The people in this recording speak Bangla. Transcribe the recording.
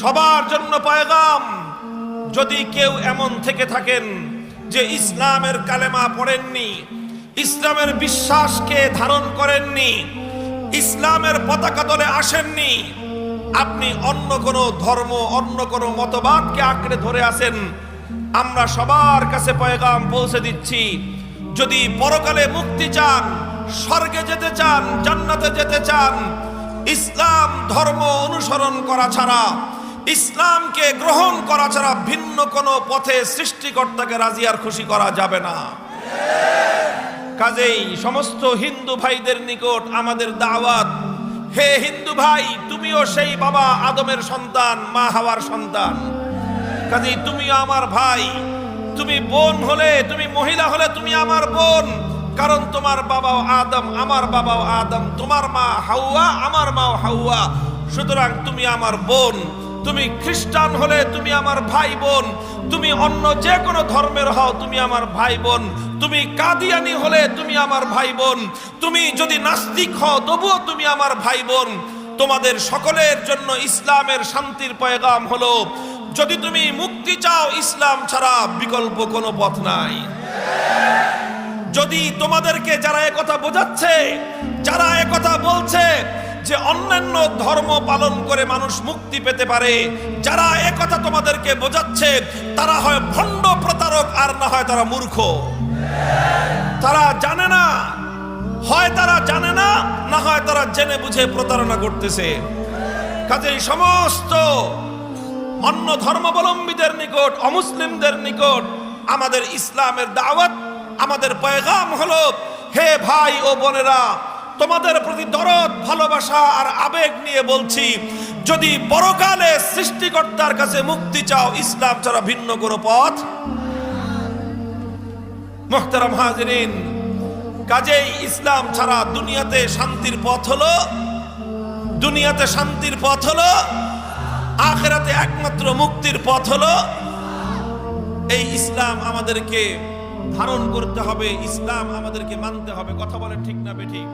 সবার জন্য পয়গাম। যদি কেউ এমন থেকে থাকেন যে ইসলামের কালেমা পড়েননি, ইসলামের বিশ্বাসকে ধারণ করেননি, ইসলামের পতাকা দলে আসেননি, আপনি অন্য কোনো ধর্ম, অন্য কোনো মতবাদকে আঁকড়ে ধরে আছেন, আমরা সবার কাছে পয়গাম পৌঁছে দিচ্ছি। যদি পরকালে মুক্তি চান, স্বর্গে যেতে চান, জান্নাতে যেতে চান, ইসলাম ধর্ম অনুসরণ করা ছাড়া ইসলামকে গ্রহণ করা ছাড়া ভিন্ন কোনো পথে সৃষ্টিকর্তাকে রাজি আর খুশি করা যাবে না। কাজেই সমস্ত হিন্দু ভাইদের নিকট আমাদের দাওয়াত, হে হিন্দু ভাই, তুমিও সেই বাবা আদমের সন্তান, মা হাওয়ার সন্তান। কাজেই তুমিও আমার ভাই, তুমি বোন হলে, তুমি মহিলা হলে তুমি আমার বোন। কারণ তোমার বাবাও আদম, আমার বাবাও আদম, তোমার মা হাওয়া, আমার মাও হাওয়া। সুতরাং তুমি আমার বোন। তুমি খ্রিস্টান হলে তুমি আমার ভাই বোন। তুমি অন্য যে কোনো ধর্মের হও, তুমি আমার ভাই বোন। তুমি কাদিয়ানি হলে তুমি আমার ভাই বোন। তুমি যদি নাস্তিক হও, তবুও তুমি আমার ভাই বোন। তোমাদের সকলের জন্য ইসলামের শান্তির পয়গাম হলো, যদি তুমি মুক্তি চাও, ইসলাম ছাড়া বিকল্প কোনো পথ নাই। যদি তোমাদেরকে যারা একথা বোঝাচ্ছে, যারা একথা বলছে যে অন্যান্য ধর্ম পালন করে মানুষ মুক্তি পেতে পারে, যারা একথা তোমাদেরকে বোঝাচ্ছে, তারা হয় ভণ্ড প্রতারক আর না হয় তারা মূর্খ। তারা জানে না, হয় তারা জানে না না হয় তারা জেনে বুঝে প্রতারণা করতেছে। কাজেই সমস্ত অন্য ধর্মাবলম্বীদের নিকট, অমুসলিমদের নিকট আমাদের ইসলামের দাওয়াত, আমাদের পয়গাম হলো, হে ভাই ও বোনেরা তোমাদের প্রতি দরদ, ভালোবাসা আর আবেগ নিয়ে বলছি, যদি পরকালে সৃষ্টিকর্তার কাছে মুক্তি চাও, ইসলাম ছাড়া ভিন্ন কোনো পথ? মোহতারাম হাজিরিন, কাজেই ইসলাম ছাড়া দুনিয়াতে শান্তির পথ হলো, দুনিয়াতে শান্তির পথ হলো, আখেরাতে একমাত্র মুক্তির পথ হলো, এই ইসলাম আমাদেরকে ধারণ করতে হবে, ইসলাম আমাদেরকে মানতে হবে। কথা বলে ঠিক না বেঠিক?